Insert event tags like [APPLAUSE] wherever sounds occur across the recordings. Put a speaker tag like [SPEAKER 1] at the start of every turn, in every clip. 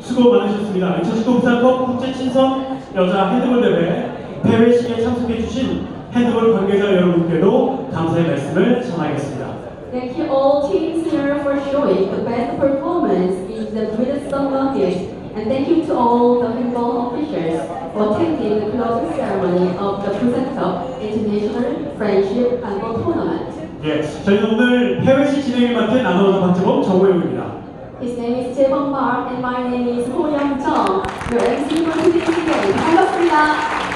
[SPEAKER 1] 수고 많으셨습니다. 2019 부산컵 국제 친선 여자 핸드볼 대회 대회식에 참석해주신 핸드볼 관계자 여러분께도 감사의 말씀을 전하겠습니다.
[SPEAKER 2] Thank you all teams here for showing the best performance in the British Summer Games. And thank you to all the handball officials for attending the closing ceremony of the Busan Cup International Friendship Handball Tournament.
[SPEAKER 1] 예, 저희는 오늘 해외식 진행을 맡은 아나운서 박재범 정호영입니다.
[SPEAKER 2] His name is Jae Bong Park and my name is Ho Young Chung. Your MC for today's event. 반갑습니다.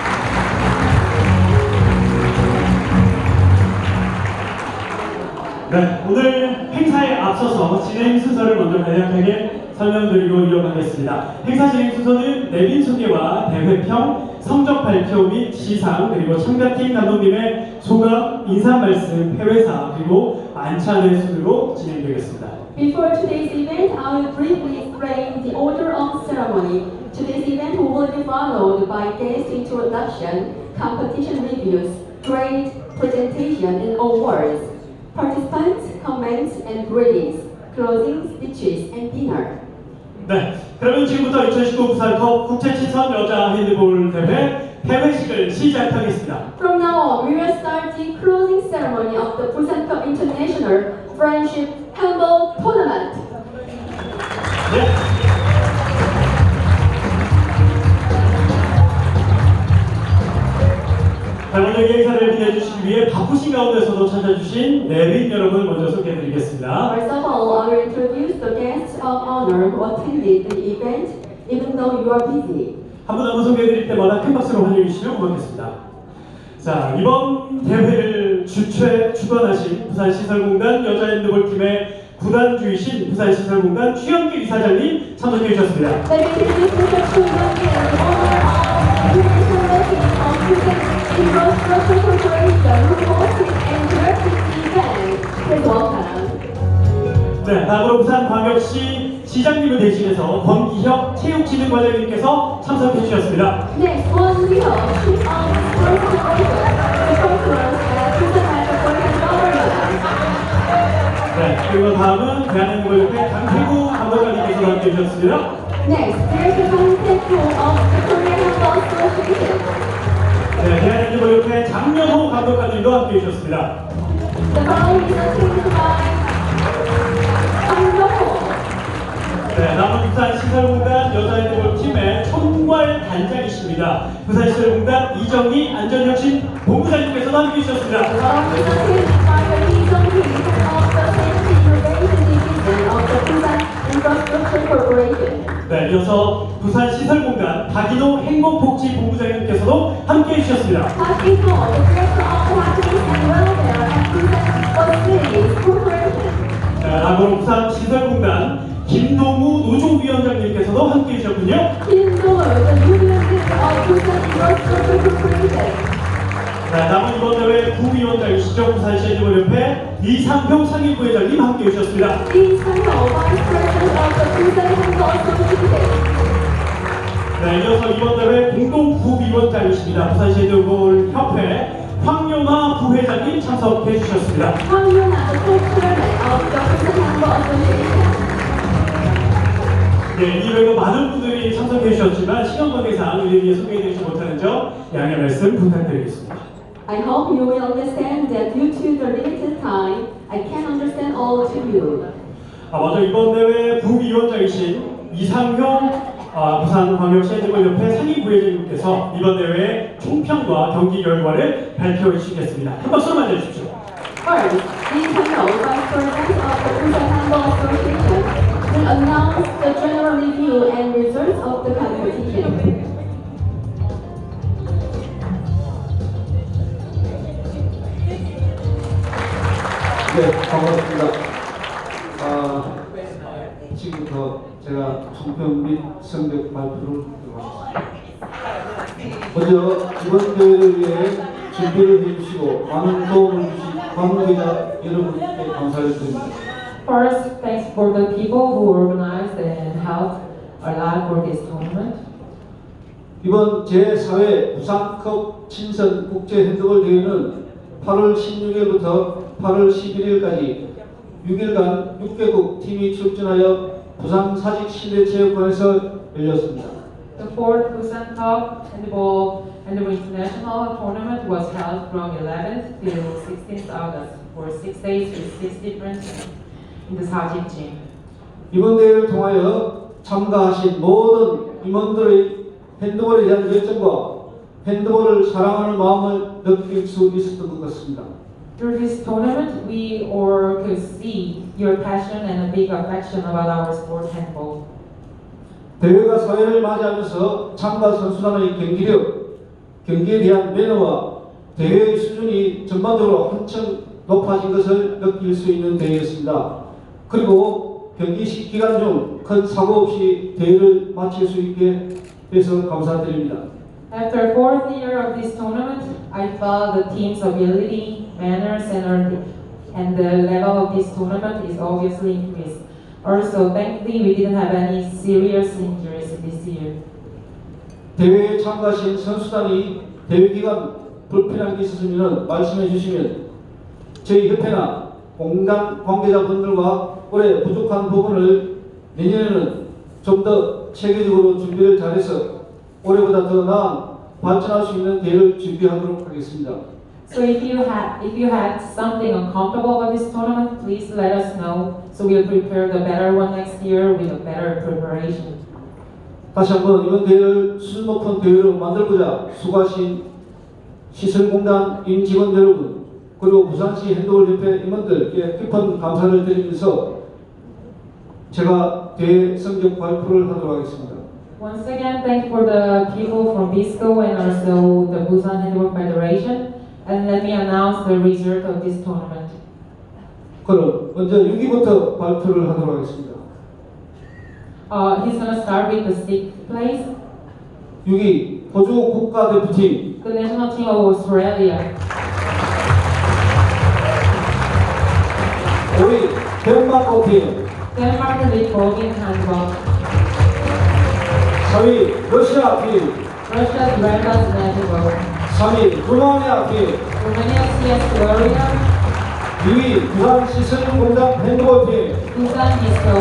[SPEAKER 1] 네, 오늘 행사에 앞서서 진행 순서를 먼저 간략하게 설명드리고 이어가겠습니다. 행사 진행 순서는 내빈 소개와 대회평, 성적 발표 및 시상, 그리고 참가팀 감독님의 소감, 인사 말씀, 해외사, 그리고 만찬의 순으로 진행되겠습니다.
[SPEAKER 2] Before today's event, I will briefly explain the order of ceremony. Today's event will be followed by guest introduction, competition reviews, grade presentation, and awards. Participants, comments, and greetings, closing speeches, and dinner.
[SPEAKER 1] 네, 그러면 지금부터 2019 부산컵 국제친선 여자 핸드볼 대회 대회식을 시작하겠습니다.
[SPEAKER 2] From now on, we will start the closing ceremony of the Busan Cup International Friendship Handball Tournament.
[SPEAKER 1] 이 행사를 기대해주시기 위해 바쁘신 가운데서도 찾아주신 내빈 여러분 먼저 소개해드리겠습니다.
[SPEAKER 2] First of all, I will introduce the guests of honor who attended the event, even though you are busy.
[SPEAKER 1] 한분 한 분 소개해드릴 때마다 큰 박수로 환영해 주시면 고맙겠습니다. 자, 이번 대회를 주최, 주관하신 부산시설공단 여자핸드볼팀의 구단주이신 부산시설공단 최영길 이사장님 참석해 주셨습니다.
[SPEAKER 2] Let me introduce Mr. Chu Young-in, the owner of International Ranking of Busan
[SPEAKER 1] 네, 다음으로 부산광역시 시장님을 대신해서 권기혁 체육진흥과장님께서 참석해 주셨습니다.
[SPEAKER 2] Metropolitan Government.
[SPEAKER 1] 네, 그리고 다음은 대한민국의 강태구 감독관님께서 함께 해주셨습니다.
[SPEAKER 2] Next, there is the Taekwondo of the Korean Handball Association.
[SPEAKER 1] 네, 대한민국의 장명호 감독관님도 함께 해주셨습니다. 네, 남은 부산 시설공단 여자핸드볼 팀의 총괄 단장이십니다. 부산시설공단 이정희 안전혁신 본부장님께서도 함께 해주셨습니다.
[SPEAKER 2] Corporation.
[SPEAKER 1] 네, 이어서 박인호 행복복지본부장님께서도 함께 해주셨습니다.
[SPEAKER 2] The Director of Happiness and Welfare at Busan Facilities Corporation.
[SPEAKER 1] 자, 다음으로 부산 시설공단 김동우 노조위원장님께서도 함께 해주셨군요.
[SPEAKER 2] Kim Do-eul, the Union of Busan Infrastructure Corporation.
[SPEAKER 1] 자, 남은 이번 대회 부위원장이시죠. 부산시애니멀협회 이상평 상임부회장님 함께 해주셨습니다. 네, 이어서 이번 대회 공동 부위원장이십니다. 부산시애니멀협회 황용화 부회장님 참석해 주셨습니다. 네, 이외에도 많은 분들이 참석해 주셨지만 시간 관계상 일일이 소개해 드리지 못하는 점 양해 말씀 부탁드리겠습니다.
[SPEAKER 2] I hope you will understand that due to the limited time, I can't understand all to you.
[SPEAKER 1] 아, 먼저 이번 대회 부위원장이신 이상형 아, 부산광역시 핸드볼협회 상임부회장님께서 이번 대회의 총평과 경기 결과를 발표해 주시겠습니다. 한 박수로 맞아주십시오.
[SPEAKER 2] First, Sang-ho, Vice President of the Busan Handball Association, will announce the general review and results of the competition.
[SPEAKER 3] 네, 반갑습니다. 아, 지금부터 제가 총평 및 성적 발표를 하겠습니다. 먼저 이번 대회를 위해 준비를 해주시고 많은 도움을 주신 관계자 여러분께 감사를 드립니다.
[SPEAKER 4] First, thanks for the people who organized and held a live for this tournament.
[SPEAKER 3] 이번 제4회 부산컵 친선 국제 핸드볼 대회는 8월 16일부터 8월 11일까지 6일간 6개국 팀이 출전하여 부산 사직 실내체육관에서 열렸습니다.
[SPEAKER 4] The fourth Busan Cup Handball and International Tournament was held from 11th till 16th August for six days with six different in the Sajik gym.
[SPEAKER 3] 이번 대회를 통하여 참가하신 모든 임원들의 핸드볼에 대한 열정과 핸드볼을 사랑하는 마음을 느낄 수 있었던 것 같습니다.
[SPEAKER 4] Through this tournament, we all could see your passion and a big affection about our sport handball.
[SPEAKER 3] 대회가 사회를 맞이하면서 참가 선수단의 경기력, 경기에 대한 매너와 대회의 수준이 전반적으로 한층 높아진 것을 느낄 수 있는 대회였습니다. 그리고 경기 시 기간 중 큰 사고 없이 대회를 마칠 수 있게 해서 감사드립니다.
[SPEAKER 4] After fourth year of this tournament, I felt the team's ability, manners, and, and the level of this tournament is obviously increased. Also, thankfully, we didn't have any serious injuries this year.
[SPEAKER 3] 대회에 참가하신 선수단이 대회 기간 불편한 게 있으시면 말씀해 주시면 저희 협회나 공단 관계자분들과 올해 부족한 부분을 내년에는 좀 더 체계적으로 준비를 잘해서 올해보다 더 나은 발전할 수 있는 대회를 준비하도록 하겠습니다.
[SPEAKER 4] So if you had if you had something uncomfortable about this tournament, please let us know so we'll prepare the better one next year with a better preparation.
[SPEAKER 3] 다시 한번 이번 대회를 수준 높은 대회로 만들고자 수고하신 시설공단 임직원 여러분 그리고 부산시 핸드볼협회 임원들께 깊은 감사를 드리면서 제가 대회 성적 발표를 하도록 하겠습니다.
[SPEAKER 4] Once again, thank for the people from BISCO and also the Busan Handball Federation. And let me announce the result of this tournament.
[SPEAKER 3] 그럼 먼저 6위부터 발표를 하도록 하겠습니다.
[SPEAKER 4] Uh, he's gonna start with the sixth place,
[SPEAKER 3] 6위 호주 국가대표팀
[SPEAKER 4] the national team of Australia.
[SPEAKER 3] 5위 덴마크팀
[SPEAKER 4] Denmark with Robin handball.
[SPEAKER 3] 4위 러시아팀
[SPEAKER 4] Russia's Rebels handball.
[SPEAKER 3] 3위 루마니아팀
[SPEAKER 4] Romania CS Gloria.
[SPEAKER 3] 2위 부산 시설공단 핸드볼팀
[SPEAKER 4] Busan BISCO.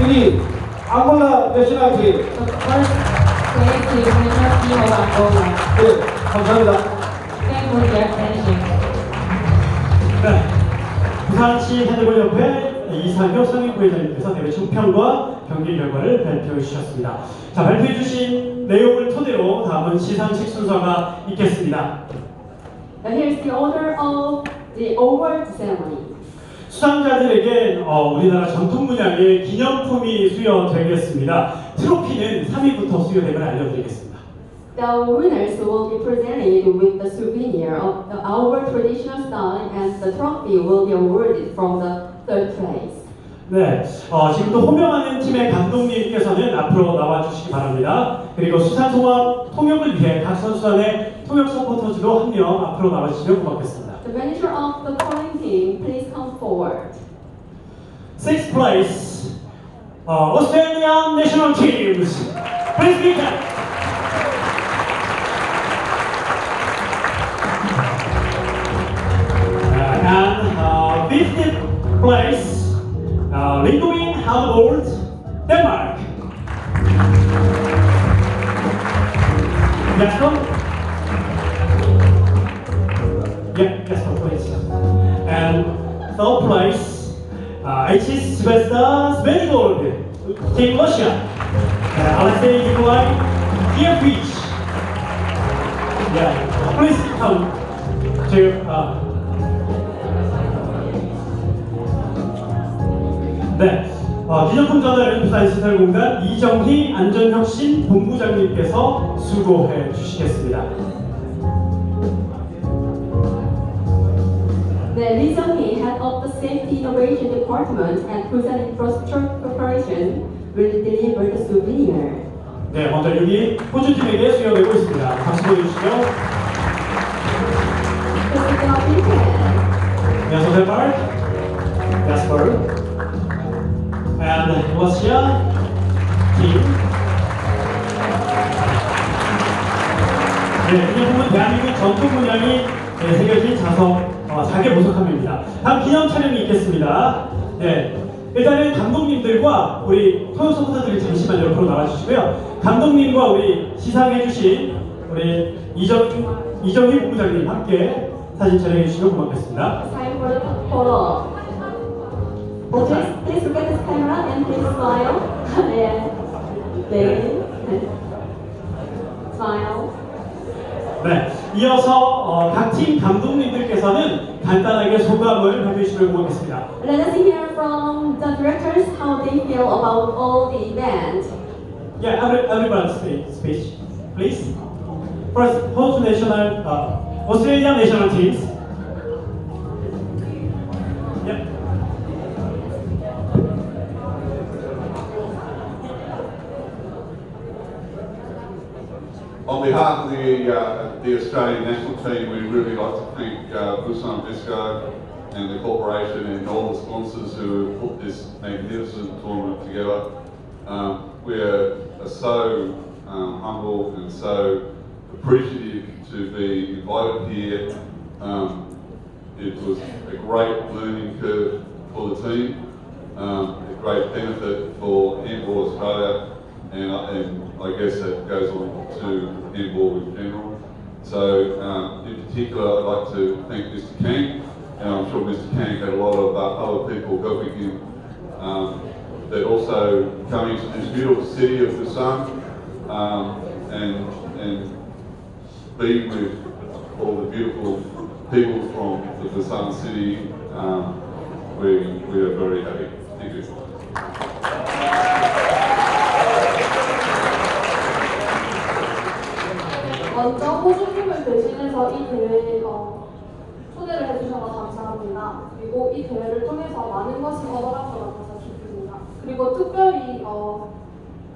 [SPEAKER 3] 1위 앙골라 내셔널 팀
[SPEAKER 4] The first place is national team of Angola.
[SPEAKER 3] 네, 감사합니다.
[SPEAKER 1] 네. 부산시 핸드볼협회 이상효 상임부회장님께서 대회 총평과 경기 결과를 발표해 주셨습니다. 자, 발표해 주신 내용을 토대로 다음은 시상식 순서가 있겠습니다.
[SPEAKER 2] And here's the order of the award ceremony.
[SPEAKER 1] 수상자들에게 어, 우리나라 전통 문양의 기념품이 수여되겠습니다. 트로피는 3위부터 수여됨을 알려드리겠습니다.
[SPEAKER 2] The winners will be presented with the souvenir of the, our traditional style and the trophy will be awarded from the third place.
[SPEAKER 1] 네, 어, 지금도 호명하는 팀의 감독님께서는 앞으로 나와주시기 바랍니다. 그리고 수상 소감 통역을 위해 각 선수단의 통역 서포터즈도 한 명 앞으로 나와주시면 고맙겠습니다.
[SPEAKER 2] The manager of the calling team, please come forward.
[SPEAKER 1] Sixth place, uh, Australian national teams. Please be. Uh, and uh, 15th place, uh, Denmark. Jasper? Yeah, please. And third place, uh, HS Svezda Svenigorod, Team Russia. Uh, Alexei Nikolai Kiev Yeah, please come to. Uh, 네, 어, 기념품 전화를 부산시설공단 이정희 안전혁신 본부장님께서 수고해 주시겠습니다.
[SPEAKER 2] The Lee Jung-hee, head of the Safety Innovation Department at Busan Infrastructure Corporation, will deliver the souvenir.
[SPEAKER 1] 네, 먼저 여기 호주팀에게 수여되고 있습니다. 박수 보여주시죠. Yes, Denmark. Jasper. And Russia team. 네, 기념품은 대한민국 전통 문양이 네, 새겨진 자석 어, 자개 보석함입니다. 다음 기념 촬영이 있겠습니다. 네, 일단은 감독님들과 우리 토요 서포터들이 잠시만 옆으로 나와주시고요. 감독님과 우리 시상해주신 우리 이정 이정희 본부장님 함께 사진 촬영해 주시면 고맙겠습니다.
[SPEAKER 2] Time for the photo. Please smile. yeah. Then, smile.
[SPEAKER 1] 네, 이어서 어, 각팀 감독님들께서는 간단하게 소감을 해주시면 고맙겠습니다.
[SPEAKER 2] Let us hear from the directors how they feel about all the event.
[SPEAKER 1] Yeah, every, everyone speak, speech, please. First, host national, uh, Australian national teams.
[SPEAKER 5] Uh, the Australian national team, we'd really like to thank uh, Busan Visco and the corporation and all the sponsors who have put this magnificent tournament together. Um, we're are so um, humble and so appreciative to be invited here. Um, it was a great learning curve for the team, um, a great benefit for Handball Australia, and, I- and I guess that goes on to handball in general. So, um, in particular, I'd like to thank Mr. Kang, and I'm sure Mr. Kang had a lot of uh, other people helping him um, that also coming to this beautiful city of Busan um, and and being with all the beautiful people from the Busan city. Um, we we are very happy. Thank you.
[SPEAKER 6] 먼저 호주팀을 대신해서 이 대회에 어, 초대를 해주셔서 감사합니다. 그리고 이 대회를 통해서 많은 것을 것 같아서 기쁩니다. 그리고 특별히 어,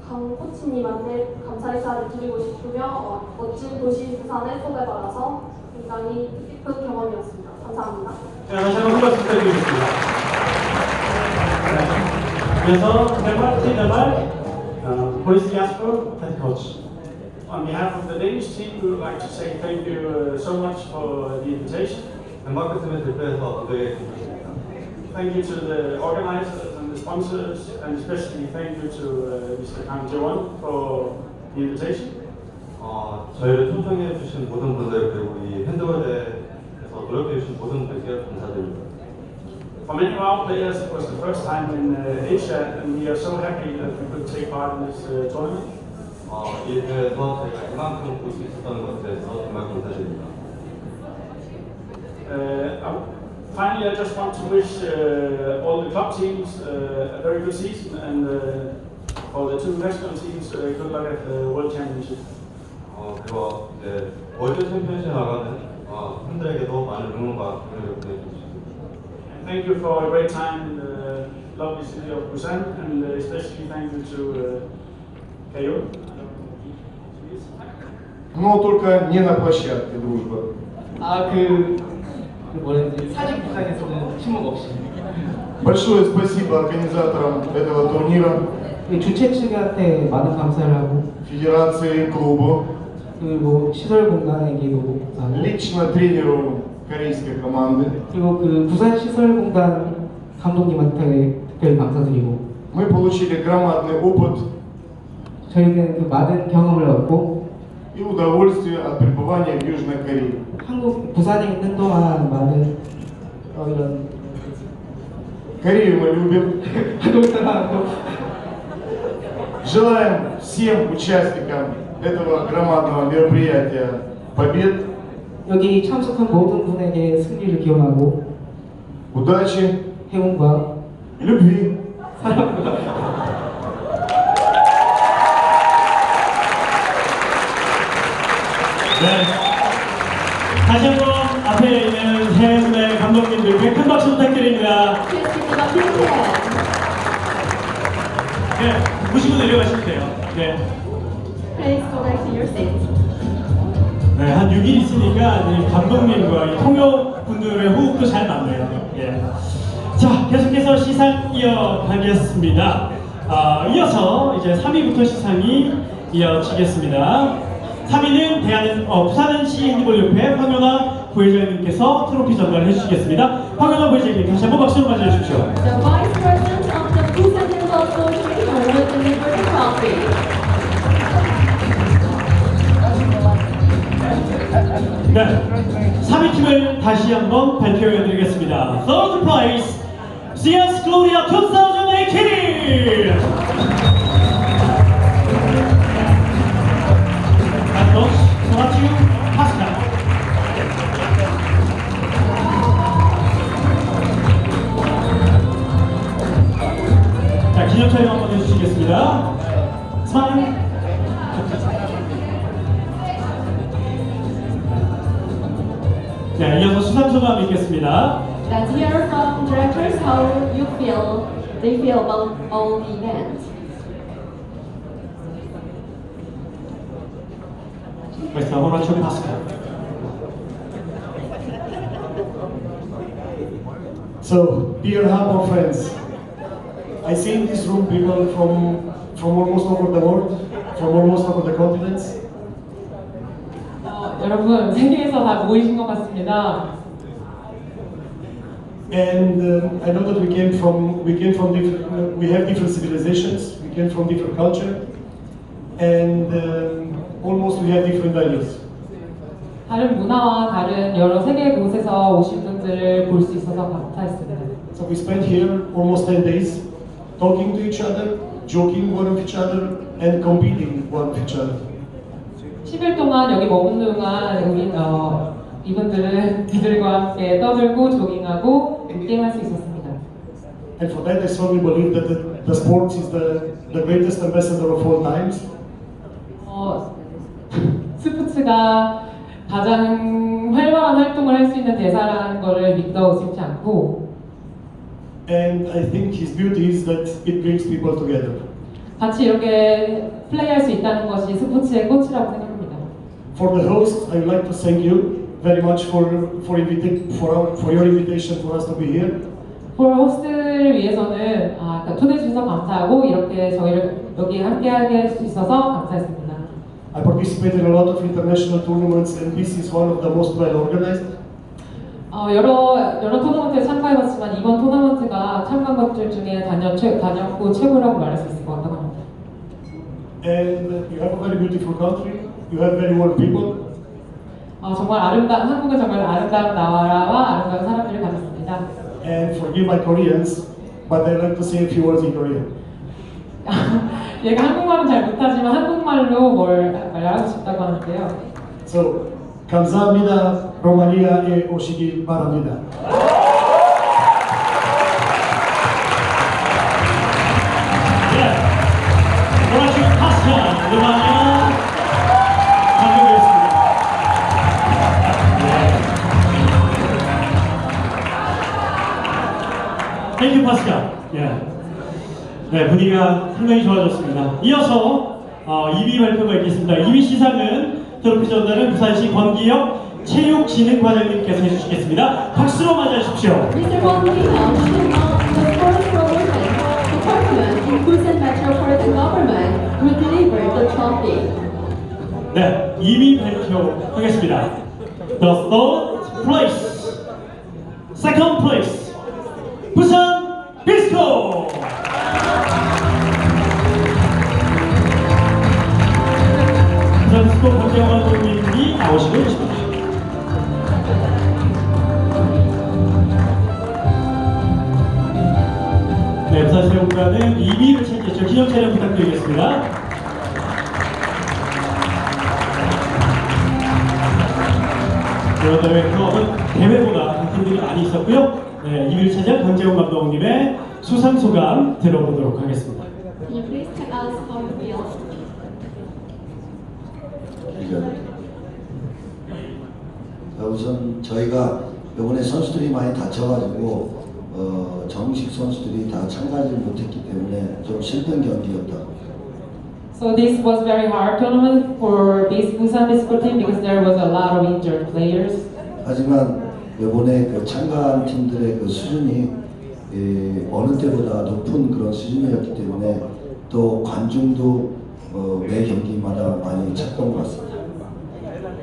[SPEAKER 6] 강 코치님한테 감사 인사를 드리고 싶으며 어, 멋진 도시 부산에 초대받아서 굉장히 뜻깊은 경험이었습니다. 감사합니다.
[SPEAKER 1] 자, 다시 한번 한 말씀 드리겠습니다. 네. 그래서 대말, 팀대말, 어, 보리스 야스프 헤드 코치.
[SPEAKER 7] On behalf of the Danish team, we would like to say thank you uh, so much for the invitation.
[SPEAKER 8] 덴마크팀을 대표해서 무대에 드리겠습니다.
[SPEAKER 7] Thank you to the organizers and the sponsors, and especially thank you to uh, Mr. Kang Ji-won for the invitation.
[SPEAKER 8] 어, 저희를 초청해 주신 모든 분들 그리고 이 핸드월드에서 노력해 주신 모든 분들께 감사드립니다.
[SPEAKER 7] For many of our players, it was the first time in uh, Asia, and we are so happy that we could take part in this uh, tournament.
[SPEAKER 8] 어, 이 대회에서 저희가 이만큼 볼 수 있었던 것에 대해서 정말 감사드립니다.
[SPEAKER 7] Uh, I- finally, I just want to wish uh, all the club teams uh, a very good season, and uh, for the two national teams, uh, good luck at the World Championship.
[SPEAKER 8] 어, 그리고 이제 월드 챔피언십 나가는 어, 팬들에게도 많은 응원과 격려를 보내주십시오.
[SPEAKER 7] And thank you for a great time in the lovely city of Busan, and uh, especially thank you to uh, Kayo.
[SPEAKER 9] Но только не на площадке дружба.
[SPEAKER 10] 아그 그 뭐랬지 사직부상에서는 침묵 없이
[SPEAKER 9] Большое спасибо организаторам этого турнира,
[SPEAKER 10] 이 주최 측한테 많은 감사를 하고
[SPEAKER 9] федерации, клубу,
[SPEAKER 10] 그리고 시설 공단에게도 감사하고
[SPEAKER 9] лично тренеру корейской команды.
[SPEAKER 10] 그리고 그 부산 시설공단 감독님한테 특별히 감사드리고
[SPEAKER 9] Мы получили громадный опыт
[SPEAKER 10] 저희는 그 많은 경험을 얻고
[SPEAKER 9] и удовольствие от пребывания в Южной Корее.
[SPEAKER 10] 한국 부산에 있는 동안 많은 어, 이런
[SPEAKER 9] Корею мы любим.
[SPEAKER 10] 활동들하고
[SPEAKER 9] Желаем всем участникам этого громадного мероприятия побед,
[SPEAKER 10] 여기 참석한 모든 분에게 승리를 기원하고
[SPEAKER 9] удачи
[SPEAKER 10] 행운과
[SPEAKER 9] и любви.
[SPEAKER 1] 네. 다시 한번 앞에 있는 세 분의 감독님들께 큰 박수 부탁드립니다. 네, 보시고 내려가시면 돼요. 네.
[SPEAKER 2] Please go back to your seats.
[SPEAKER 1] 네, 한 6일 있으니까 이 감독님과 이 통역 분들의 호흡도 잘 맞네요. 예. 자, 계속해서 시상 이어가겠습니다. 아, 이어서 이제 3위부터 시상이 이어지겠습니다. 3위는 대한 어, 부산시 핸드볼협회 황현아 부회장님께서 트로피 전달을 해주시겠습니다. 황현아 부회장님 다시 한번 박수로 맞이해 주십시오.
[SPEAKER 2] The Vice President of the Busan Dental Association will deliver the trophy.
[SPEAKER 1] 네, 3위 팀을 다시 한번 발표해 드리겠습니다. Third place, CS Gloria 2018! 자, 기념 촬영 한번 해주시겠습니다. 스마일. 네, 이어서 수상 소감 읽겠습니다.
[SPEAKER 2] Let's hear from directors how you feel, they feel about all the events.
[SPEAKER 1] Questa è Horacio Pascal.
[SPEAKER 11] So, dear Harbor friends, I see in this room people from from almost over the world, from almost over the continents.
[SPEAKER 4] 어, 여러분 [LAUGHS] 세계에서 다 모이신 것 같습니다.
[SPEAKER 11] And um, I know that we came from we came from different uh, we have different civilizations, we came from different culture, and um, almost we have different values.
[SPEAKER 4] 다른 문화와 다른 여러 세계 곳에서 오신 분들을 볼 수 있어서 감사했습니다.
[SPEAKER 11] So we spent here almost 10 days talking to each other, joking one with each other, and competing one with each other.
[SPEAKER 4] 10일 동안 여기 머문 동안 우리 어, 이분들은 이들과 함께 떠들고 조깅하고 게임할 수 있었습니다.
[SPEAKER 11] And for that, I strongly believe that the, the sports is the, the greatest ambassador of all times.
[SPEAKER 4] 어, 스포츠가 가장 활발한 활동을 할 수 있는 대사라는 것을 믿어 의심치 않고
[SPEAKER 11] And I think his beauty is that it brings people together.
[SPEAKER 4] 같이 이렇게 플레이할 수 있다는 것이 스포츠의 꽃이라고 생각합니다.
[SPEAKER 11] For the host, I would like to thank you very much for for, invita- for, our, for your invitation for us to be here.
[SPEAKER 4] 폴 호스트를 위해서는 아, 그러니까 초대해 주셔서 감사하고 이렇게 저희를 여기 함께하게 할 수 있어서 감사했습니다.
[SPEAKER 11] I participated in a lot of international tournaments, and this is one of the most well organized.
[SPEAKER 4] 어, 여러 여러 토너먼트에 참가해봤지만 이번 토너먼트가 참가한 것들 중에 단연 최 단연고 최고라고 말할 수 있을 것 같다고 합니다.
[SPEAKER 11] And you have a very beautiful country. You have very warm people.
[SPEAKER 4] 어, 정말 아름다 한국은 정말 아름다운 나라와 아름다운 사람들을 가졌습니다.
[SPEAKER 11] And forgive my Koreans, but I like to say a few words in Korean.
[SPEAKER 4] 얘가 한국말은 잘 못하지만 한국말로 뭘 말하고 싶다고 하는데요.
[SPEAKER 11] So, 감사합니다. 로마니아에 오시길 바랍니다.
[SPEAKER 1] 네, 분위기가 상당히 좋아졌습니다. 이어서 어, 2위 발표가 있겠습니다. 2위 시상은 트로피 전달은 부산시 권기혁 체육진흥과장님께서 해주시겠습니다. 박수로 맞이하십시오.
[SPEAKER 2] Mr. Wang Yinghao, Chief of the Sports Promotion Department in Busan Metropolitan Government, will deliver the trophy.
[SPEAKER 1] 네, 2위 발표하겠습니다. The third place, second place, 체육관은 2위를 차지했죠. 기념 촬영 부탁드리겠습니다. 여러분의 클럽은 대회보다 강팀들이 많이 있었고요. 네, 2위를 차지한 강재훈 감독님의 수상 소감 들어보도록 하겠습니다.
[SPEAKER 2] Can you please tell us how you feel?
[SPEAKER 12] 자, 우선 저희가 이번에 선수들이 많이 다쳐가지고 어, 정식 선수들이 다 참가하지 못했기 때문에 좀 슬픈 경기였다.
[SPEAKER 4] So this was very hard tournament for this Busan Bisco team because there was a lot of injured players.
[SPEAKER 12] 하지만 이번에 그 참가한 팀들의 그 수준이 예, 어느 때보다 높은 그런 수준이었기 때문에 또 관중도 어, 매 경기마다 많이 찾던 것 같습니다.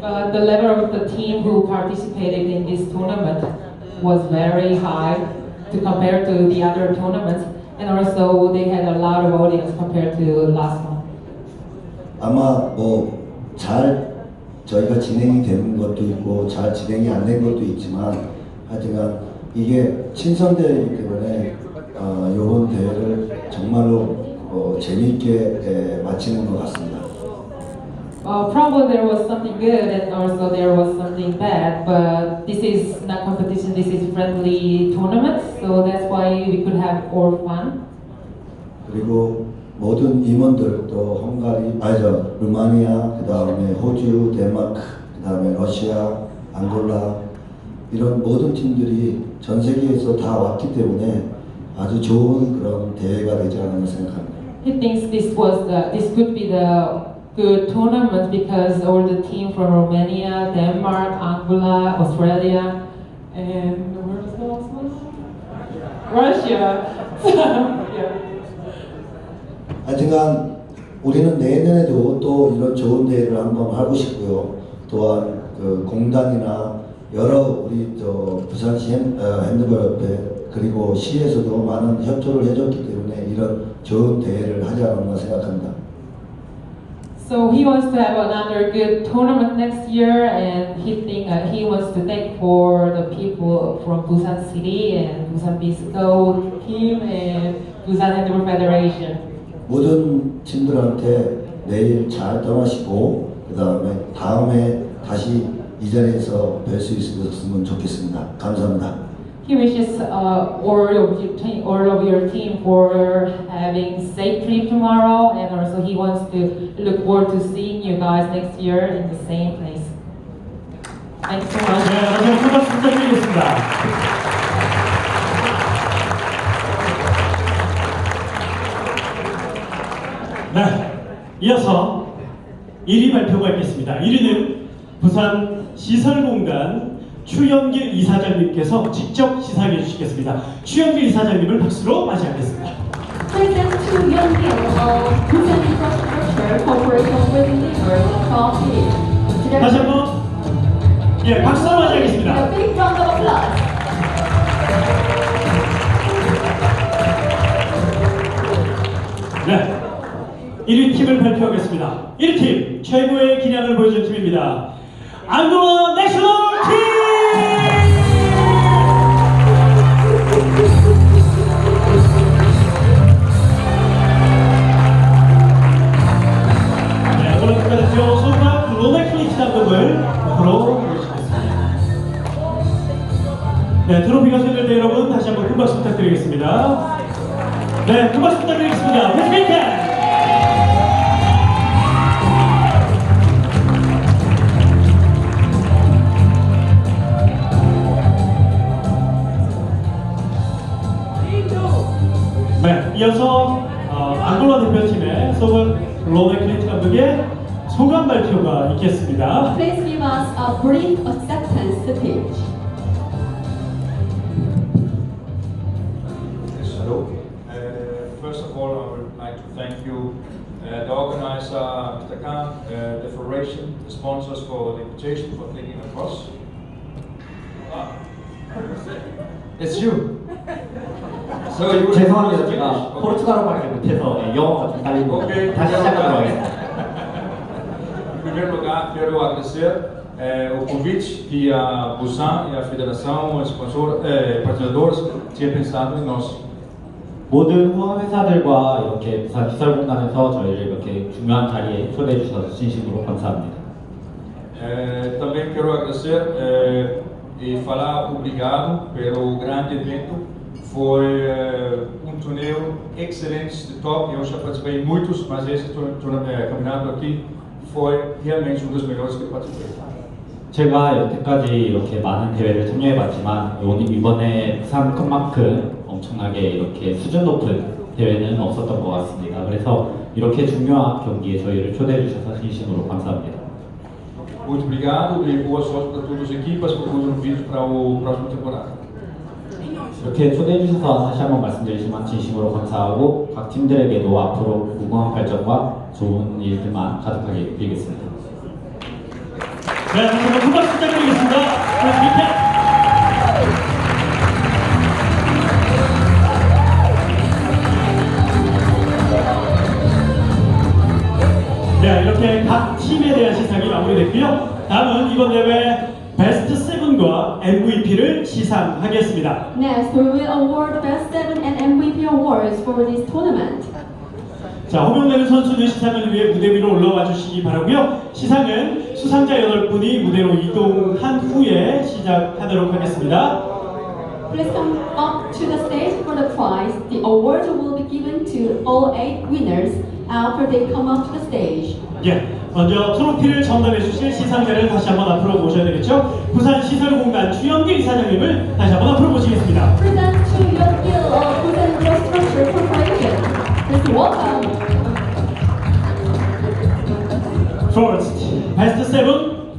[SPEAKER 4] But the level of the team who participated in this tournament was very high to compare to the other tournaments. and also they had a lot of audience compared to last month.
[SPEAKER 12] 아마 뭐 잘 저희가 진행이 되는 것도 있고 잘 진행이 안 된 것도 있지만 하여튼간 이게 친선대회이기 때문에 어, 이번 대회를 정말로 어, 재미있게 에, 마치는 것 같습니다.
[SPEAKER 4] Uh, probably there was something good and also there was something bad, but this is not competition, this is friendly tournament, so that's why we could have all fun.
[SPEAKER 12] 그리고 모든 임원들 또 헝가리, 아니죠 루마니아, 그 다음에 호주, 덴마크, 그 다음에 러시아, 앙골라 이런 모든 팀들이 전 세계에서 다 왔기 때문에 아주 좋은 그런 대회가 되지 않았나 생각합니다.
[SPEAKER 4] He thinks this was the, this could be the good tournament because all the team from Romania, Denmark, Angola, Australia, and where was the last one? Russia. yeah.
[SPEAKER 12] 하여튼간 우리는 내년에도 또 이런 좋은 대회를 한번 하고 싶고요. 또한 그 공단이나 여러 우리 저 부산시 핸- 어, 핸드볼협회 그리고 시에서도 많은 협조를 해줬기 때문에 이런 좋은 대회를 하지 않았나 생각합니다.
[SPEAKER 4] So he wants to have another good tournament next year, and he think uh, he wants to thank for the people from Busan City and Busan Bisco team and Busan Handball Federation.
[SPEAKER 12] 모든 팀들한테 내일 잘 떠나시고 그 다음에 다음에 다시 이 자리에서 뵐 수 있었으면 좋겠습니다. 감사합니다.
[SPEAKER 4] He wishes uh, all of your team, all of your team for having safe trip tomorrow, and also he wants to look forward to seeing you guys next year in the same place. Thanks so much.
[SPEAKER 1] 네, 여러분 큰 박수 부탁드리겠습니다. 네, 이어서 1위 발표가 있겠습니다. 1위는 부산 시설공단 추영길 이사장님께서 직접 시상해 주시겠습니다. 추영길 이사장님을 박수로 맞이하겠습니다.
[SPEAKER 2] President Chu Young-il of Busan Infrastructure Corporation will deliver the trophy.
[SPEAKER 1] 다시 한번 예, 박수로 맞이하겠습니다.
[SPEAKER 2] A big round of applause.
[SPEAKER 1] 네. 1위 팀을 발표하겠습니다. 이어서 어, 앙골라 대표팀의 소금 로네 클린트 감독의 소감 발표가 있겠습니다.
[SPEAKER 2] Please give us a brief acceptance speech.
[SPEAKER 13] Yes, hello. Uh, First of all, I would like to thank you, uh, the organizer, Mr. Khan, uh, the federation, the sponsors for the invitation, for thinking of us. Ah.
[SPEAKER 14] It's you.
[SPEAKER 13] Will-
[SPEAKER 14] 죄송합니다. 제가 포르투갈어밖에 못해서 네, 영어가 좀 딸립니다.
[SPEAKER 13] Ok,
[SPEAKER 14] 다시 시작하도록 하겠습니다.
[SPEAKER 13] Em primeiro lugar, quero agradecer eh, o convite que a Busan e a federação, os sponsor, eh, patrocinadores, tinham pensado em nós.
[SPEAKER 14] 모든 후원 회사들과 이렇게 부산 시설공단에서 저희를 이렇게 중요한 자리에 초대해 주셔서 진심으로 감사합니다.
[SPEAKER 13] Eh, também quero agradecer eh, e falar obrigado pelo grande evento. Foi eh, um torneio excelente, de top. Eu já participei em muitos, mas esse eh, campeonato aqui foi realmente um dos melhores que eu participei.
[SPEAKER 14] 제가 여태까지 이렇게 많은 대회를 참여해봤지만 오늘 이번에 부산 컵만큼 엄청나게 이렇게 수준 높은 대회는 없었던 것 같습니다. 그래서 이렇게 중요한 경기에 저희를 초대해 주셔서 진심으로 감사합니다.
[SPEAKER 13] Muito obrigado e boa sorte para todas as equipas, para todos os vídeos para o próximo temporada.
[SPEAKER 14] 이렇게 초대해 주셔서 다시 한번 말씀드리지만 진심으로 감사하고 각 팀들에게도 앞으로 무궁한 발전과 좋은 일들만 가득하게 빌겠습니다.
[SPEAKER 1] 네, 다시 한번 큰 박수 부탁드리겠습니다. 자, 네, 이렇게 각 팀에 대한 시상이 마무리됐고요. 다음은 이번 대회 베스트 7과 MVP를 시상하겠습니다.
[SPEAKER 2] Next, we will award Best 7 and MVP awards for this tournament.
[SPEAKER 1] 자, 호명되는 선수는 시상을 위해 무대 위로 올라와 주시기 바라고요. 시상은 수상자 8분이 무대로 이동한 후에 시작하도록 하겠습니다.
[SPEAKER 2] Please come up to the stage for the prize. The award will be given to all eight winners after they come up to the stage.
[SPEAKER 1] 예, 먼저 트로피를 전달해 주실 시상자를 다시 한번 앞으로 모셔야 되겠죠. 부산 시설공단 주영길 이사장님을 다시 한번 앞으로 모시겠습니다.
[SPEAKER 2] To Guild of Busan Infrastructure Corporation. Please welcome.
[SPEAKER 1] First, best seven,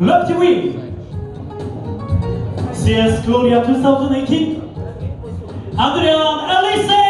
[SPEAKER 1] left wing. CS Gloria 2018, Adrian Elise!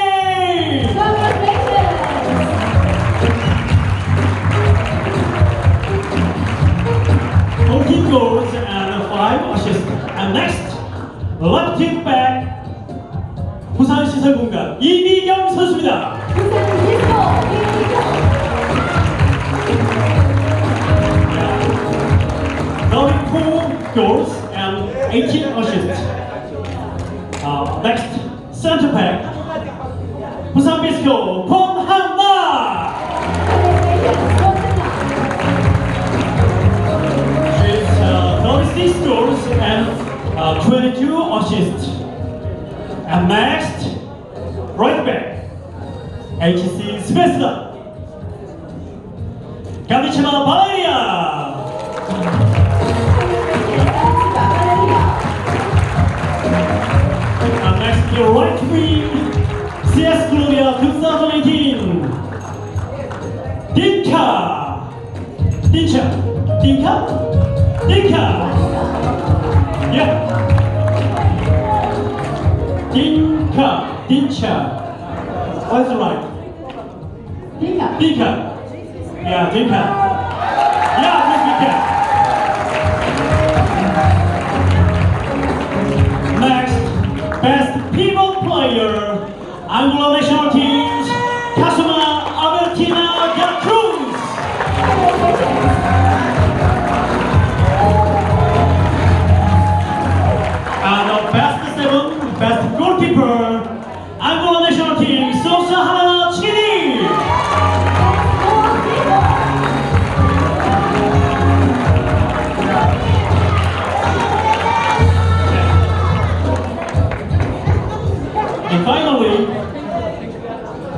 [SPEAKER 1] And next, your right wing, CS Gloria 2018. Dinka. Dinka. Dinka? Dinka. Yeah. Dinka. Dinka. What's the right?
[SPEAKER 2] Dinka.
[SPEAKER 1] Dinka. Yeah, Dinka. Angola national teams, Kasuma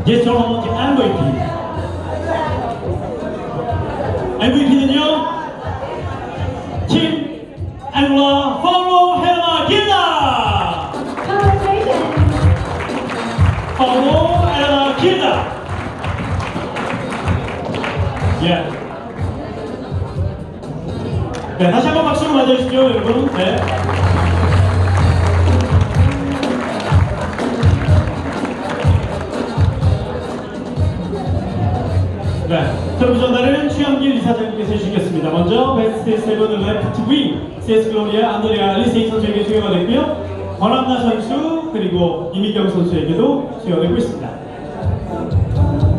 [SPEAKER 1] this tournament MVP. MVP는요, 이미경 선수에게도 수여되고 있습니다.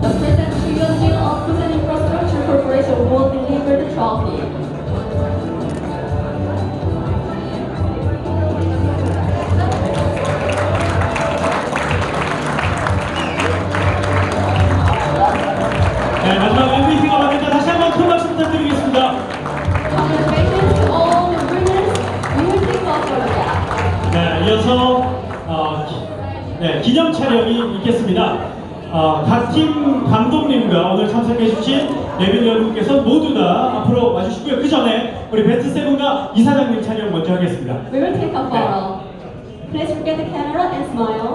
[SPEAKER 2] The present to your Guild of Busan Infrastructure Corporation will deliver the trophy. We will take a photo. Please forget the camera and smile.